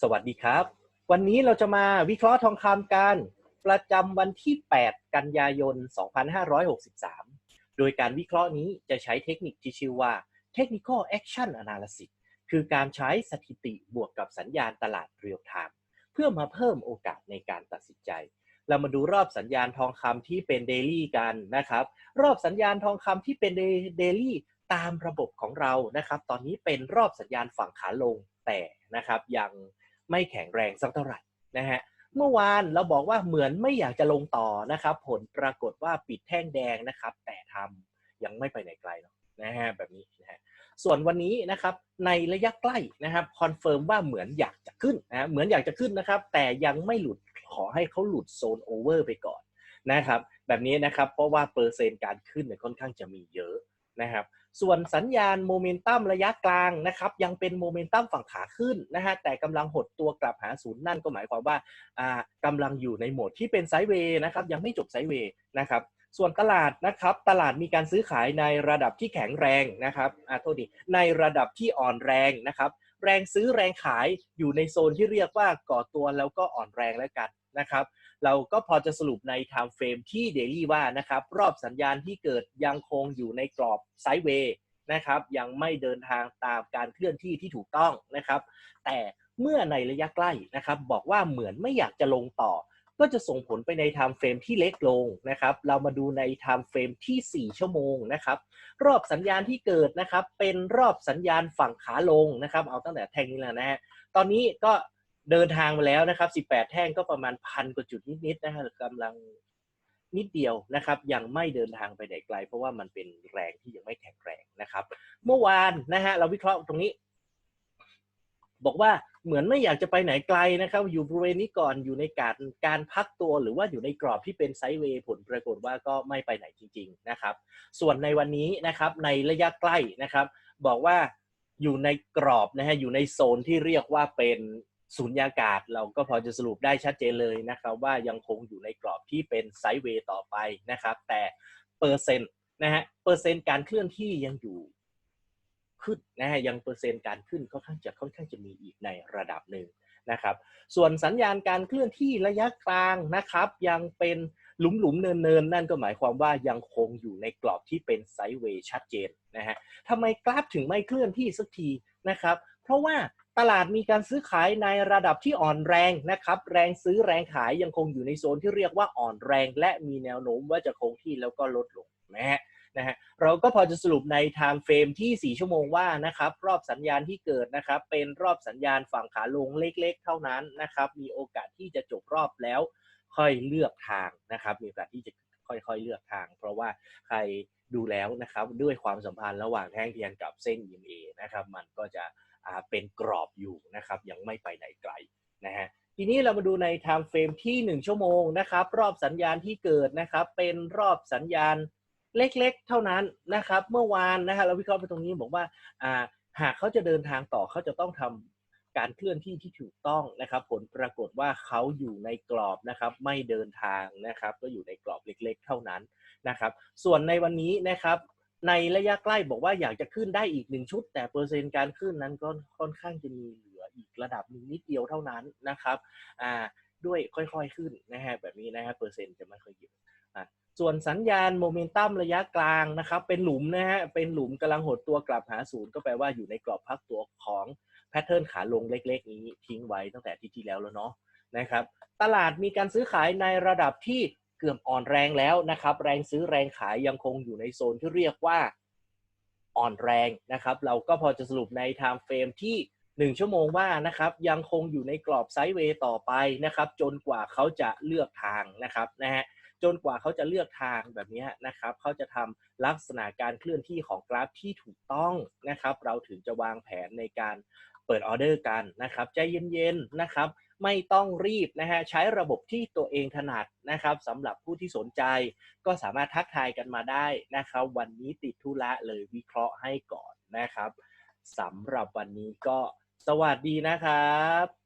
สวัสดีครับ วันนี้เราจะมาวิเคราะห์ทองคำกัน ประจำวันที่ 8 กันยายน 2563 โดยการวิเคราะห์นี้จะใช้เทคนิคที่ชื่อว่า Technical Action Analysis คือการใช้สถิติบวกกับสัญญาณตลาดเรียลไทม์เพื่อมาเพิ่มโอกาสในการตัดสินใจ เรามาดูรอบสัญญาณทองคำที่เป็นเดลี่กันนะครับ รอบสัญญาณทองคำที่เป็นเดลี่ตามระบบของเรานะครับ ตอนนี้เป็นรอบสัญญาณฝั่งขาลงแต่นะครับยัง ไม่แข็งแรงสักเท่าไหร่นะฮะเมื่อวานเราบอกว่าเหมือนไม่อยากจะลงต่อนะครับ ผลปรากฏว่าปิดแท่งแดงนะครับ แต่ทำยังไม่ไปไหนไกลเนาะนะฮะแบบนี้นะฮะส่วนวันนี้นะครับในระยะใกล้นะครับคอนเฟิร์มว่าเหมือนอยากจะขึ้นนะเหมือนอยากจะขึ้นนะครับ แต่ยังไม่หลุดขอให้เขาหลุดโซนโอเวอร์ไปก่อนนะครับ แบบนี้นะครับเพราะว่าเปอร์เซ็นต์การขึ้นเนี่ยค่อนข้างจะมีเยอะ นะครับส่วนสัญญาณโมเมนตัมระยะกลางนะครับยังเป็นโมเมนตัมฝั่งขาขึ้นนะฮะแต่กำลังหดตัวกลับหาศูนย์นั่นก็หมายความว่าอ่ากำลังอยู่ในโหมดที่เป็นไซด์เวย์นะครับยังไม่จบไซด์เวย์นะครับส่วนตลาดนะครับตลาดมีการซื้อขายในระดับที่แข็งแรงนะครับอ่าโทษดีในระดับที่อ่อนแรงนะครับแรงซื้อแรงขายอยู่ในโซนที่เรียกว่าก่อตัวแล้วก็อ่อนแรงแล้วกันนะครับ เราก็พอจะสรุปใน time frame ที่ daily ว่านะครับรอบสัญญาณที่เกิดยังคงอยู่ในกรอบไซด์เวย์นะครับยังไม่เดินทางตามการเคลื่อนที่ที่ถูกต้องนะครับ แต่เมื่อในระยะใกล้นะครับ บอกว่าเหมือนไม่อยากจะลงต่อ ก็จะส่งผลไปใน time frame ที่เล็กลงนะครับ เรามาดูใน time frame ที่ 4 ชั่วโมงนะครับ รอบสัญญาณที่เกิดนะครับ เป็นรอบสัญญาณฝั่งขาลงนะครับ เอาตั้งแต่แท่งนี้แล้วนะฮะตอนนี้ก็ เดินทางมาแล้วนะครับ 18 แท่งก็ประมาณพันกว่าจุดนิดๆนะฮะกำลังนิดเดียวนะครับ ยังไม่เดินทางไปไหนไกล เพราะว่ามันเป็นแรงที่ยังไม่แข็งแรงนะครับ เมื่อวานนะฮะเราวิเคราะห์ตรงนี้ บอกว่าเหมือนไม่อยากจะไปไหนไกลนะครับ อยู่บริเวณนี้ก่อนอยู่ในการการพักตัวหรือว่าอยู่ในกรอบที่เป็นไซด์เวย์ผลปรากฏว่าก็ไม่ไปไหนจริง ๆนะครับ ส่วนในวันนี้นะครับในระยะใกล้นะครับ บอกว่าอยู่ในกรอบนะฮะอยู่ในโซนที่เรียกว่าเป็น สุญญากาศเราก็พอจะสรุปได้ชัดเจนเลยนะครับ ว่ายังคงอยู่ในกรอบที่เป็นไซด์เวย์ต่อไปนะครับ แต่เปอร์เซ็นต์นะฮะเปอร์เซ็นต์การเคลื่อนที่ยังอยู่ขึ้นนะฮะยังเปอร์เซ็นต์การขึ้นค่อนข้างจะค่อนข้างจะมีอีกในระดับหนึ่งนะครับ ส่วนสัญญาณการเคลื่อนที่ระยะกลางนะครับ ยังเป็นหลุมหลุมเนินเนินนั่นก็หมายความว่ายังคงอยู่ในกรอบที่เป็นไซด์เวย์ชัดเจนนะฮะทำไมกราฟถึงไม่เคลื่อนที่สักทีนะครับ เพราะว่า ตลาดมีการซื้อขายในระดับที่อ่อนแรงนะครับ แรงซื้อแรงขายยังคงอยู่ในโซนที่เรียกว่าอ่อนแรง และมีแนวโน้มว่าจะคงที่แล้วก็ลดลงนะฮะนะฮะเราก็พอจะสรุปใน time frame ที่ 4 ชั่วโมงว่านะครับรอบสัญญาณที่เกิดนะครับเป็นรอบสัญญาณฝั่งขาลงเล็กๆ เท่านั้นนะครับมีโอกาสที่จะจบรอบแล้ว ค่อยเลือกทางนะครับมีโอกาสที่จะค่อยๆเลือกทาง เพราะว่าใครดูแล้วนะครับด้วยความสัมพันธ์ระหว่างแท่งเทียนกับเส้น EMA นะครับมันก็จะ เป็นกรอบอยู่นะครับยังไม่ไปไหนไกลนะฮะทีนี้เรามาดูใน time frame ที่ 1 ชั่วโมงนะครับ รอบสัญญาณที่เกิดนะครับ เป็นรอบสัญญาณเล็กๆ เท่านั้นนะครับ เมื่อวานนะฮะเราวิเคราะห์ไปตรงนี้บอกว่าหากเขาจะเดินทางต่อเขาจะต้องทำการเคลื่อนที่ที่ถูกต้องนะครับ ผลปรากฏว่าเขาอยู่ในกรอบนะครับ ไม่เดินทางนะครับ ก็อยู่ในกรอบเล็ก ๆ เท่านั้นนะครับ ส่วนในวันนี้นะครับ ในระยะใกล้บอกว่าอยากจะขึ้นได้อีกหนึ่งชุด แต่เปอร์เซ็นต์การขึ้นนั้นก็ค่อนข้างจะมีเหลืออีกระดับนึงนิดเดียวเท่านั้นนะครับอ่าด้วยค่อยๆขึ้นนะฮะแบบนี้นะฮะเปอร์เซ็นต์จะไม่ค่อยเยอะอ่าส่วนสัญญาณโมเมนตัมระยะกลางนะครับเป็นหลุมนะฮะเป็นหลุมกำลังหดตัวกลับหาศูนย์ก็แปลว่าอยู่ในกรอบพักตัวของแพทเทิร์นขาลงเล็ก ๆ นี้ทิ้งไว้ตั้งแต่ที่ที่แล้วแล้วเนาะนะครับตลาดมีการซื้อขายในระดับที่ เกือบอ่อนแรงแล้วนะครับ แรงซื้อแรงขายยังคงอยู่ในโซนที่เรียกว่าอ่อนแรงนะครับ เราก็พอจะสรุปใน time frame ที่ 1 ชั่วโมงว่านะครับยังคงอยู่ในกรอบไซด์เวย์ต่อไปนะครับ จนกว่าเขาจะเลือกทางนะครับนะฮะจนกว่าเขาจะเลือกทางแบบนี้นะครับเขาจะทำลักษณะการเคลื่อนที่ของกราฟที่ถูกต้องนะครับ เราถึงจะวางแผนในการเปิดออเดอร์กันนะครับ ใจเย็นๆนะครับ ไม่ต้องรีบนะฮะใช้ระบบที่ตัวเองถนัดนะครับสำหรับผู้ที่สนใจก็สามารถทักทายกันมาได้นะครับ วันนี้ติดธุระเลยวิเคราะห์ให้ก่อนนะครับสำหรับวันนี้ก็สวัสดีนะครับ